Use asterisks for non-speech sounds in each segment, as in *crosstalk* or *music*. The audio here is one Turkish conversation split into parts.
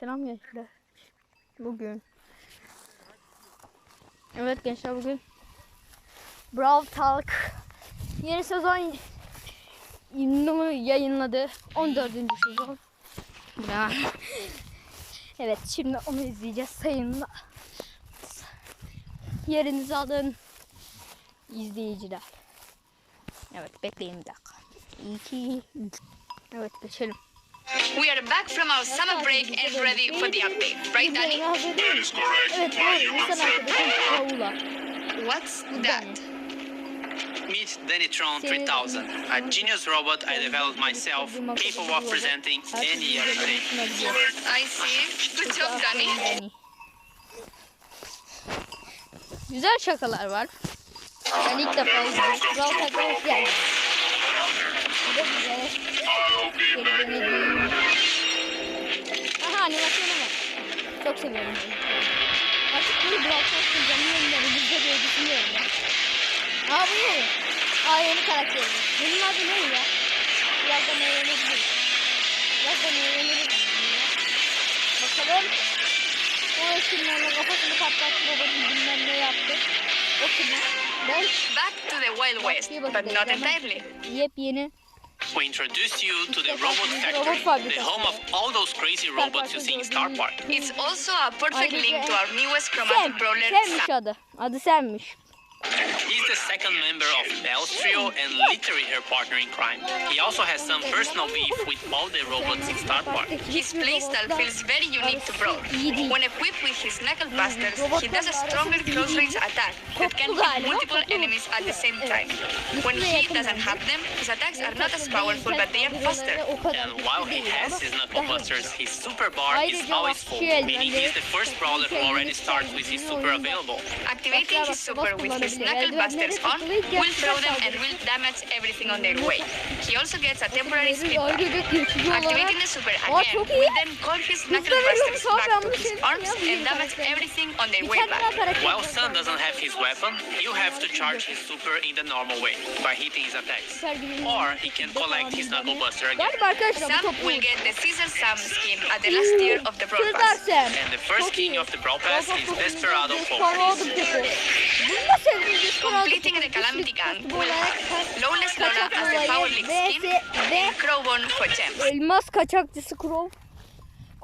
Selam gençler. Bugün. Evet gençler bugün. Brawl Talk yeni sezon yayınladı. 14. sezon. Ya. Evet şimdi onu izleyeceğiz sayın. Yerinizi alın izleyiciler. Evet bekleyin bir dakika. 2 Evet geçelim. We are back from our summer break and ready for the update, right, Danny? That is correct. Evet bu insan. What's that? Meet Danitron 3000, a genius robot I developed myself, capable of presenting any update. I see. Good job, Danny. Güzel şakalar var. Ben ilk defa izliyorum. Kral Takla hoş Geri döneceğim. Aha animasyonu var. Çok seviyorum. Artık bunu Brawl Stars'ın canlı yayınları bizde diye düşünüyorum ya. Aa bu ne? Aa yeni karakterimiz. Bunun adı ne ya? Birazdan öğrenebiliriz. Birazdan öğrenebiliriz. Bakalım. O eşimlerle kafasını patlattı robotun bilmem ne yaptı. Kim? Ben Back to the Wild West, but not entirely. yepyeni We introduce you to the Robot Robot Factory, the home of all those crazy robots you see in Star Park. It's also a perfect link to our newest Sam. chromatic brawler, Sam'miş Sam. adı. Adı Sam'miş. He's the second member of Bell's trio and literally her partner in crime. He also has some personal beef with all the robots in Star Park. His playstyle feels very unique to Brawl. When equipped with his knuckle busters, he does a stronger close-range attack that can hit multiple enemies at the same time. When he doesn't have them, his attacks are not as powerful, but they are faster. And while he has his knuckle busters, his super bar is always full, meaning he's the first brawler who already starts with his super available. Activating his super with his knuckle busters on will throw them and will damage everything on their way. He also gets a temporary speed bar. Activating the super Aa, again. Çok iyi. will then call his knuckle veriyorum, busters çok back to his arms ya, bu yeni and damage everything on their way back. While. Sun doesn't have his weapon, you have to charge his super in the normal way by hitting his attacks. Or he can collect his knuckle buster again. Galiba arkadaşlar Sam will get the Caesar Sam skin at the last tier of the Brawl Pass. And the first king of the Brawl Pass is Desperado Desperado 4. topu. Bunu da sevdim Desperado Completing the Calamity Gun Lawless Lola as the Power League skin and Crowbone for gems. elmas kaçakçısı Crow.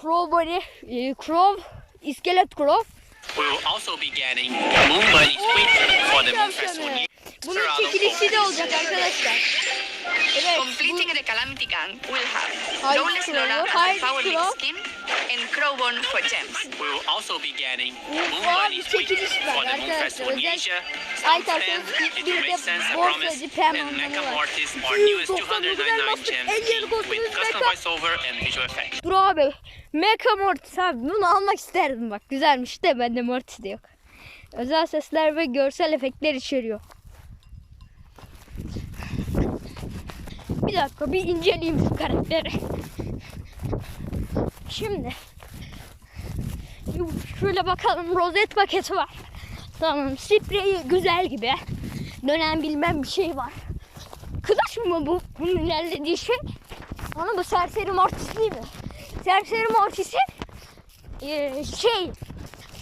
Crow Bunny, e, Crow, iskelet Crow. We will also be getting Moon Bunny Squid for the Moon Festival. Bunun çekilişi de olacak arkadaşlar. Evet. Completing the Calamity Gun will have Lawless Lola as the Power League skin and Crowbone for gems. We will also be getting Moon Bu Bunny var for the Moon. Festival Özel Asia. Some bir It de Makes Sense, I Promise, and var. Mortis are newest 99 299 elmas, gems 50 yıllık olsun, with custom voiceover and visual effects. Dur abi. Mecha Mortis abi. Bunu almak isterdim bak. Güzelmiş de bende Mortis de yok. Özel sesler ve görsel efektler içeriyor. Bir dakika bir inceleyeyim şu karakteri. Şimdi. Şöyle bakalım rozet paketi var. Tamam spreyi güzel gibi. Dönen bilmem bir şey var. Kılıç mı bu? Bunun ilerlediği şey. Ama bu serseri mortis değil mi? Serseri mortisi eee, şey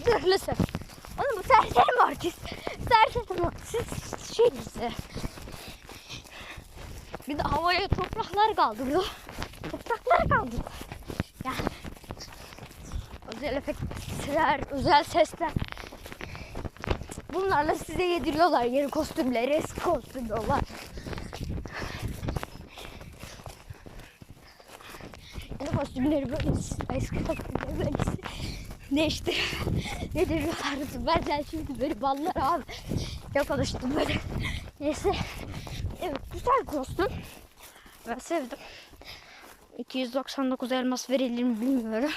zırhlısı. Ama bu serseri mortis. Serseri mortis şey ise. Bir de havaya topraklar kaldırıyor. Topraklar kaldırıyor. Özel efektler, özel sesler. Bunlarla size yediriyorlar yeni kostümleri, eski kostümler. Yeni kostümleri böyle eski kostümleri böyle değişti. Yediriyorlardı. Benden şimdi böyle ballar abi. Yok alıştım böyle. Neyse. Evet güzel kostüm. Ben sevdim. 299 elmas verilir mi bilmiyorum.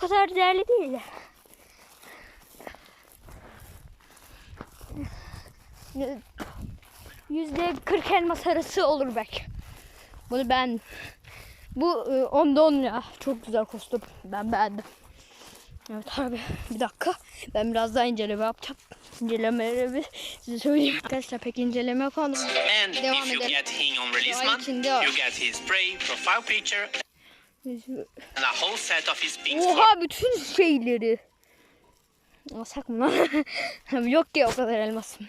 Kadar değerli değil de. Yüzde 40 elmas arası olur belki. Bunu ben bu e, onda 10 ya. Çok güzel kostüm. Ben beğendim. Evet abi bir dakika. Ben biraz daha inceleme yapacağım. İncelemeleri size söyleyeyim. Arkadaşlar pek inceleme yapamadım. And Devam if you edelim. get Hing on release Vay month, içinde var. you get his spray, profile picture, Oha bütün şeyleri. Alsak mı lan? *laughs* Yok ki o kadar elmasım.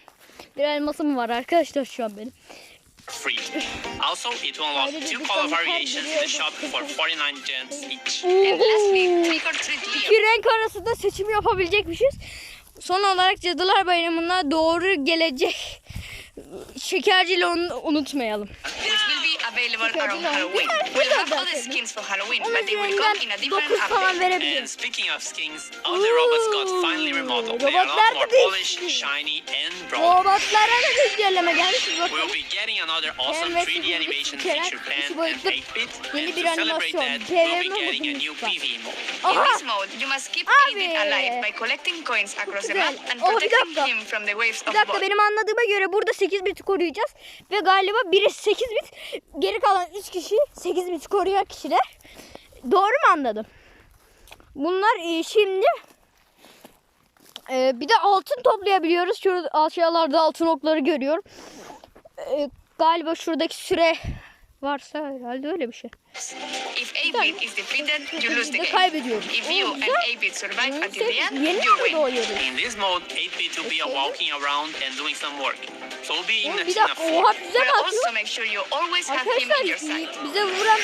Bir elmasım var arkadaşlar şu an benim. free. Also, it will unlock two color variations in the shop for 49 gems each. And lastly, trick or treat İki renk arasında seçim yapabilecekmişiz. Son olarak Cadılar Bayramı'na doğru gelecek şekercili onu unutmayalım. Which will be available around Halloween. We'll have all the skins for Halloween, Onun but they will come in a üzerinden different 9 falan update. verebilirim. And speaking of skins, all the robots got finally remodeled. They are a lot Robotlar more da değişti. polished, shiny, and broad. Robotlara da güncelleme gelmiş. We Bakın. will be getting another awesome ve 3D sıfır animation feature pen and boyutlu 8-bit. yeni And bir to celebrate animasyon. that, we'll be getting a new. In PV mode. Aha! this mode, you must keep. Aiden alive by collecting coins across the map and Oh, bir protecting dakika. him from the waves Bir of dakika bots. benim anladığıma göre burada 8 bit koruyacağız. Ve galiba biri 8 bit. Geri kalan 3 kişi 8 bit koruyan kişiler. Doğru mu anladım? Bunlar e, şimdi e, bir de altın toplayabiliyoruz. Şurada aşağılarda altın okları görüyorum. E, galiba şuradaki süre varsa herhalde öyle bir şey. If 8-bit is defeated, you lose the game. kaybediyoruz. If you and yüzden 8-bit survive until the end, you win. In this mode, 8-bit will be walking around and doing some work. So be in a bir team of four. But also make sure you always have him in your Arkadaşlar side. bize vuran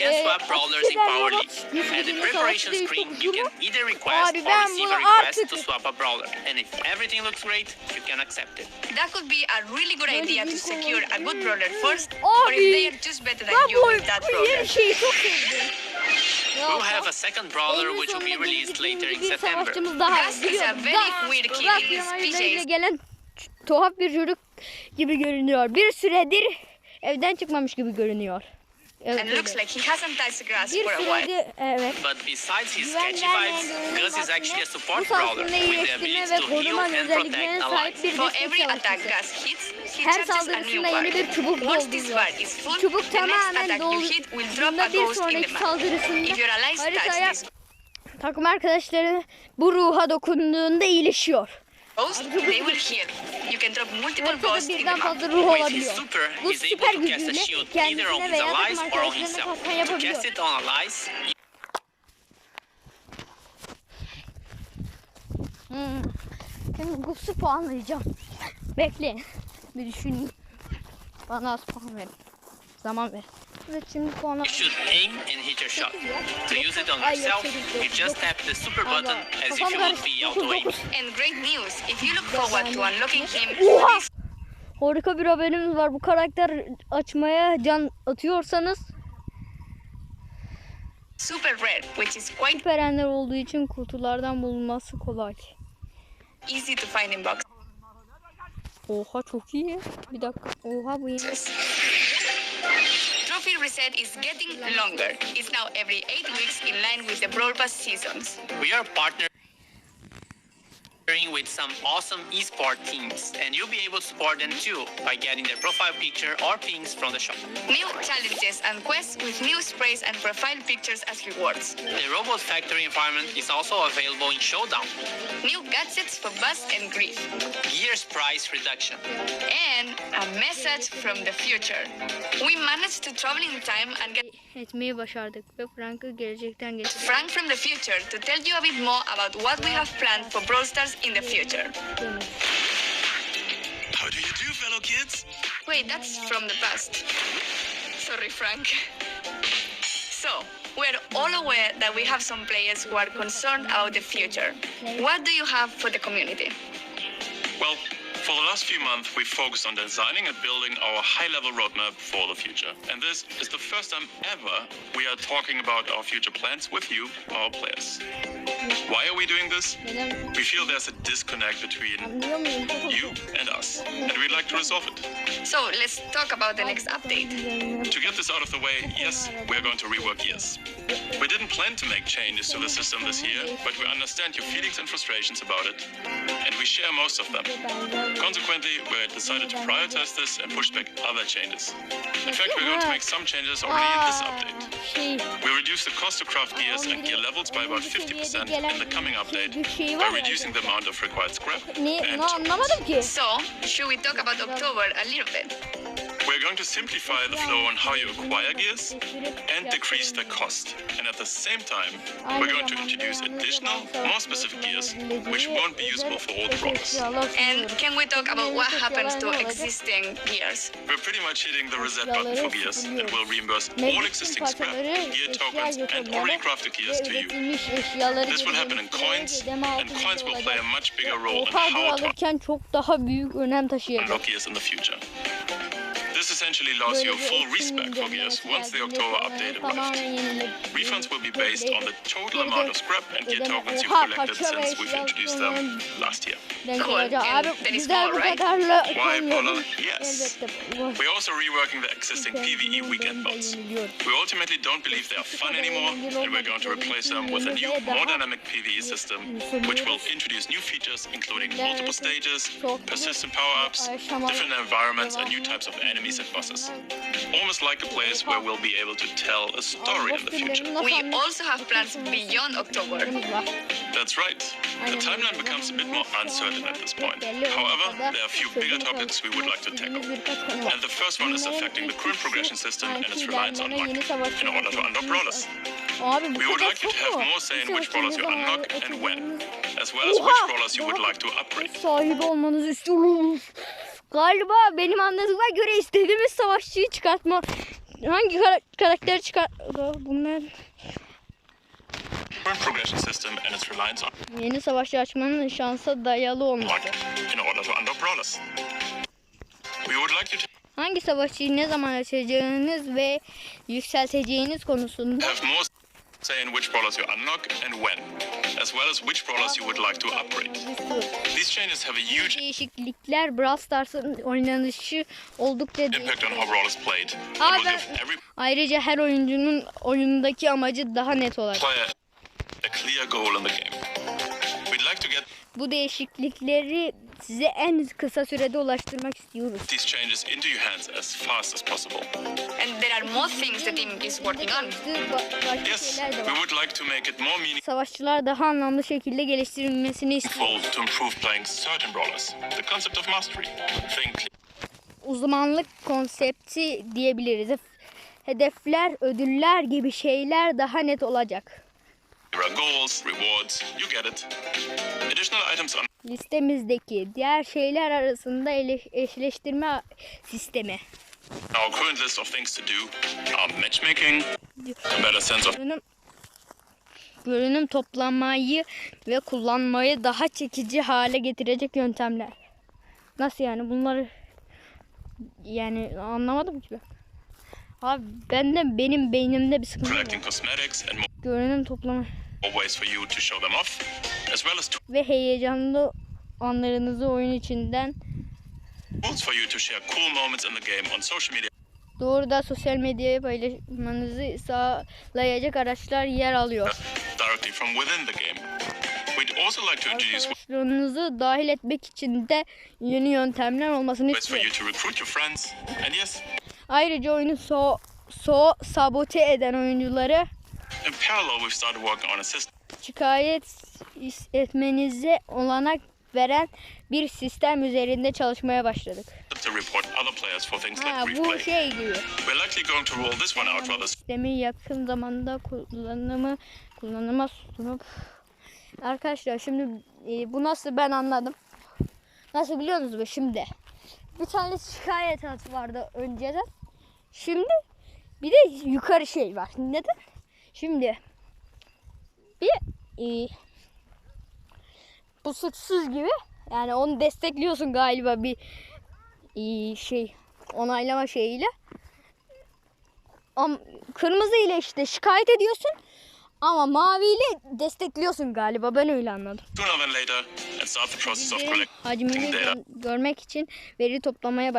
can Ee, swap brawlers in Power League. At the preparation screen, you can either request or receive a request to swap a brawler. And if everything looks great, you can accept it. That could be a really good idea to secure a good brawler first, or if they are just better than you with that brawler. We'll have a second brawler which will be released later in September. Gus is a very weird kid in his PJs. gelen tuhaf bir çocuk gibi görünüyor. Bir süredir evden çıkmamış gibi görünüyor. Evet, And looks like he hasn't touched grass bir for a while. evet. But besides his sketchy vibes, Gus is actually a support brawler with the ability ve to heal and özelliklerine protect sahip allies. bir For every attack. Gus hits, he Her charges a new saldırısında yeni bar. bir çubuk Once this bar is full, Çubuk the next tamamen attack you hit will drop a dolduğunda bir ghost in the sonraki map. saldırısında If your allies touch this takım arkadaşları bu ruha dokunduğunda iyileşiyor. Ghost, they will heal. You can drop multiple ghosts in the map. With his super, he's able to cast a shield either on his allies or on himself. To cast it on allies, Hmm. Şimdi Gups'u puanlayacağım. Bekleyin. Bir düşüneyim. Bana az puan verin. Zaman ver. Şimdi you should aim and hit your shot. To use it on yourself, you just tap the super button as if you would be auto aim. And great news, if you look forward to unlocking him Oha! Harika bir haberimiz var. Bu karakter açmaya can atıyorsanız super rare, which is quite süper ender olduğu için kutulardan bulunması kolay. easy to find in boxes. Oha çok iyi. Bir dakika. Oha bu yeni. Trophy reset is getting longer. It's now every 8 weeks in line with the Pass seasons. We are partnering with some awesome esport teams, and you'll be able to support them too by getting their profile picture or pings from the shop. New challenges and quests with new sprays and profile pictures as rewards. The Robot Factory environment is also available in Showdown. New gadgets for Buzz and Grief. Year's price reduction. And a message from the future. We managed to travel in time and get Etmeyi başardık ve Frank'ı gelecekten getirdik. Frank from the future to tell you a bit more about what we have planned for Brawl Stars in the future. How do you do, fellow kids? Wait, that's from the past. Sorry, Frank. So, we're all aware that we have some players who are concerned about the future. What do you have for the community? Well, for the last few months, we've focused on designing and building our high-level roadmap for the future. And this is the first time ever we are talking about our future plans with you, our players. Why are we doing this? We feel there's a disconnect between you and us, and we'd like to resolve it. So, let's talk about the next update. To get this out of the way, yes, we're going to rework years. We didn't plan to make changes to the system this year, but we understand your feelings and frustrations about it, and we share most of them. Consequently, we decided to prioritize this and push back other changes. In fact, we're going to make some changes already in this update. We'll reduce the cost to craft gears and gear levels by about 50% in the coming update by reducing the amount of required scrap and ne anlamadım ki. So, should we talk about October a little bit? We're going to simplify the flow on how you acquire gears and decrease their cost. And at the same time, we're going to introduce additional, more specific gears, which won't be usable for old brawlers. And can we talk about what happens to existing gears? We're pretty much hitting the reset button for gears and we'll reimburse all existing scrap, gear tokens, and already crafted gears to you. This will happen in coins, and coins will play a much bigger role in how to alırken çok daha büyük önem taşıyacak. unlock gears in the future. This essentially allows you a full respec for gears once the October update arrived. Refunds will be based on the total amount of scrap and gear tokens you've collected since we've introduced them last year. Cool. And there is more, right? Why. Paula? Yes. We're also reworking the existing PvE weekend modes. We ultimately don't believe they are fun anymore, and we're going to replace them with a new, more dynamic PvE system, which will introduce new features including multiple stages, persistent power-ups, different environments, and new types of enemies and bosses. Almost like a place where we'll be able to tell a story in the future. We also have plans beyond October. That's right. The timeline becomes a bit more uncertain at this point. However, there are a few bigger topics we would like to tackle. And the first one is affecting the current progression system and its reliance on luck in order to unlock brawlers. We would like you to have more say in which brawlers you unlock and when, as well as which Oha! brawlers you would like to upgrade. Galiba benim anladığıma göre istediğimiz savaşçıyı çıkartma. Hangi kara- karakteri çıkart... Bunlar yeni savaşçı açmanın şansa dayalı olması. Hangi savaşçıyı ne zaman açacağınız ve yükselteceğiniz konusunda have more say in which brawlers you unlock and when, as well as which brawlers you would like to upgrade. These changes have a huge değişiklikler Brawl Stars'ın oynanışı oldukça impact on how brawlers played. Aa, ben- every Ayrıca her oyuncunun oyundaki amacı daha net olacak. player a clear goal in the game. Bu değişiklikleri size en kısa sürede ulaştırmak istiyoruz. these changes into your hands as fast as possible. And there are more things the team is working on. Yes, we would like to make it more meaningful Savaşçılar daha anlamlı şekilde geliştirilmesini istiyor. to improve playing certain brawlers. The concept of mastery. Think Uzmanlık konsepti diyebiliriz. Hedefler, ödüller gibi şeyler daha net olacak. There are goals, rewards, you get it. Additional items on Listemizdeki diğer şeyler arasında eşleştirme sistemi. our current list of things to do are matchmaking, a better sense of Görünüm, görünüm toplamayı ve kullanmayı daha çekici hale getirecek yöntemler. Nasıl yani bunları yani anlamadım ki ben. Abi ben de benim beynimde bir sıkıntı var. Görünüm toplama to ve heyecanlı anlarınızı oyun içinden cool media doğrudan sosyal medyaya paylaşmanızı sağlayacak araçlar yer alıyor. directly from within the game. We'd also like to introduce Arkadaşlarınızı dahil etmek için de yeni yöntemler olmasını ways Ayrıca oyunu so, so sabote eden oyuncuları şikayet etmenize olanak veren bir sistem üzerinde çalışmaya başladık. Ha bu şey gibi. Soon. Sistemi yakın zamanda kullanımı kullanıma sunup Arkadaşlar şimdi e, bu nasıl ben anladım. Nasıl biliyor musunuz? Şimdi bir tane şikayet vardı önceden. Şimdi bir de yukarı şey var. Neden? Şimdi bir e, bu suçsuz gibi yani onu destekliyorsun galiba bir e, şey onaylama şeyiyle. Am, kırmızı ile işte şikayet ediyorsun ama maviyle destekliyorsun galiba ben öyle anladım. Collecting hacmini görmek için veri toplamaya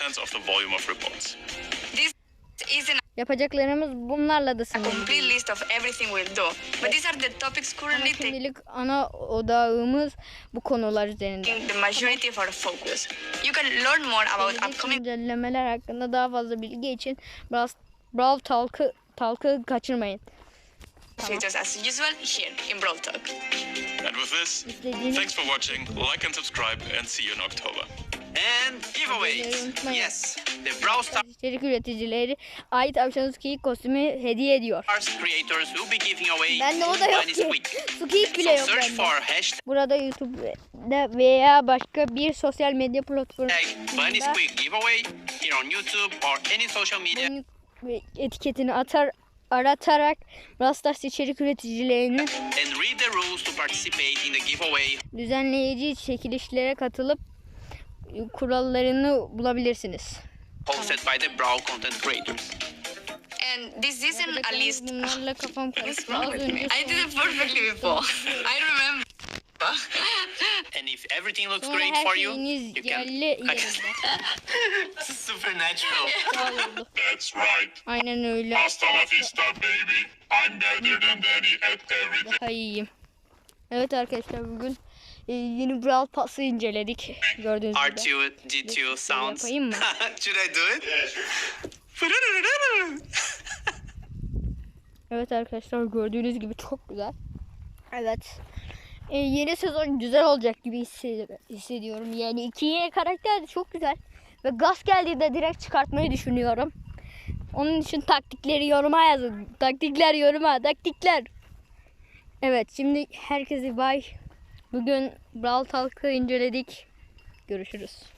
and Yapacaklarımız bunlarla da a sınırlı. complete list of everything we'll do, but these are the topics Ama currently şimdilik ana odağımız bu konular üzerinde. the majority of our focus. You can learn more about Gelecek upcoming güncellemeler hakkında daha fazla bilgi için Brawl, Brawl Talk'ı Talk'ı kaçırmayın. features as usual here in Brawl Talk. And with this, thanks for watching, like and subscribe, and see you in October. And giveaways. Yes, the Brawl Stars İçerik üreticileri Ay Tavşan Suki kostümü hediye ediyor. creators will be giving away Ben de o da yok ki. Suki bile So yok search bende. for hashtag Burada YouTube'da veya başka bir sosyal medya Bunny platformunda Squeak giveaway here on YouTube or any social media. bunun etiketini atar aratarak Rastas içerik üreticilerinin And read the rules to participate in the giveaway. düzenleyici çekilişlere katılıp kurallarını bulabilirsiniz. hosted by the Brawl content creators. And this isn't a list. Bunlarla kafam *laughs* karıştı. Az önce I did it perfectly before. *laughs* I remember. And if everything looks sonra great for you, you can. *laughs* Supernatural. That's right. Aynen öyle. Hasta la vista, baby. I'm better than Danny at everything. Daha iyiyim. Evet arkadaşlar bugün e, yeni Brawl Pass'ı inceledik. Gördüğünüz gibi. R2, G2 sounds. yapayım mı? *laughs* Should I do it? *laughs* Evet arkadaşlar gördüğünüz gibi çok güzel. Evet. E, yeni sezon güzel olacak gibi hissedi- hissediyorum. Yani iki yeni karakter de çok güzel. Ve gaz geldiğinde direkt çıkartmayı düşünüyorum. Onun için taktikleri yoruma yazın. Taktikler yoruma. Taktikler. Evet şimdi herkese bay. Bugün Brawl Talk'ı inceledik. Görüşürüz.